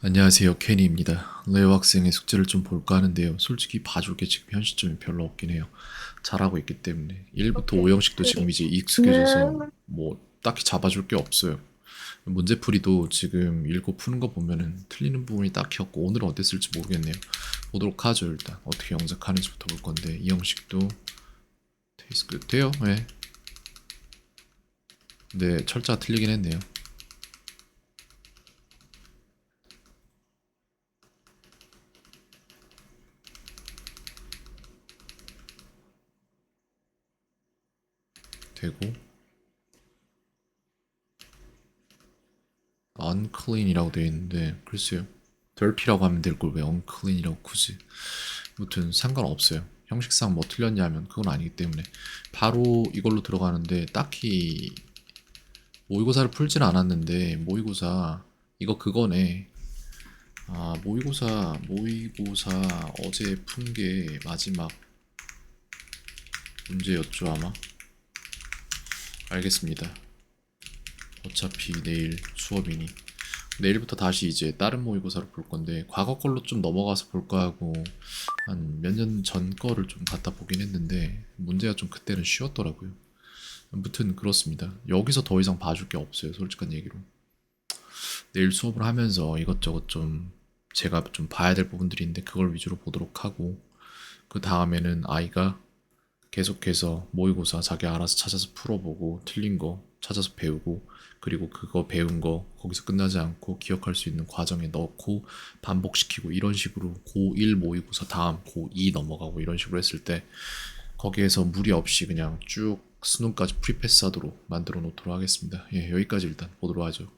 안녕하세요 케니입니다. 레오 학생의 숙제를 좀 볼까 하는데요. 솔직히 봐줄 게 지금 현 시점이 별로 없긴 해요. 잘하고 있기 때문에 1부터 오케이. 5형식도 지금 이제 익숙해져서 음. 뭐 딱히 잡아줄 게 없어요. 문제풀이도 지금 읽고 푸는 거 보면은 틀리는 부분이 딱히 없고 오늘은 어땠을지 모르겠네요. 보도록 하죠 일단 어떻게 영작하는지부터 볼 건데 이 형식도 테이스크 돼요? 네. 네 철자가 틀리긴 했네요. 되고 unclean이라고 되어 있는데 글쎄요. dirty라고 하면 될 걸 왜 unclean이라고 굳이. 무튼 상관없어요. 형식상 뭐 틀렸냐면 그건 아니기 때문에. 바로 이걸로 들어가는데 딱히 모의고사를 풀진 않았는데 모의고사 이거 그거네. 아 모의고사 모의고사 어제 푼 게 마지막 문제였죠 아마 알겠습니다. 어차피 내일 수업이니 내일부터 다시 이제 다른 모의고사를 볼 건데 과거 걸로 좀 넘어가서 볼까 하고 한 몇 년 전 거를 좀 갖다 보긴 했는데 문제가 좀 그때는 쉬웠더라고요. 아무튼 그렇습니다. 여기서 더 이상 봐줄 게 없어요. 솔직한 얘기로. 내일 수업을 하면서 이것저것 좀 제가 좀 봐야 될 부분들이 있는데 그걸 위주로 보도록 하고 그 다음에는 아이가 계속해서 모의고사 자기 알아서 찾아서 풀어보고 틀린 거 찾아서 배우고 그리고 그거 배운 거 거기서 끝나지 않고 기억할 수 있는 과정에 넣고 반복시키고 이런 식으로 고1 모의고사 다음 고2 넘어가고 이런 식으로 했을 때 거기에서 무리 없이 그냥 쭉 수능까지 프리패스 하도록 만들어 놓도록 하겠습니다. 예, 여기까지 일단 보도록 하죠.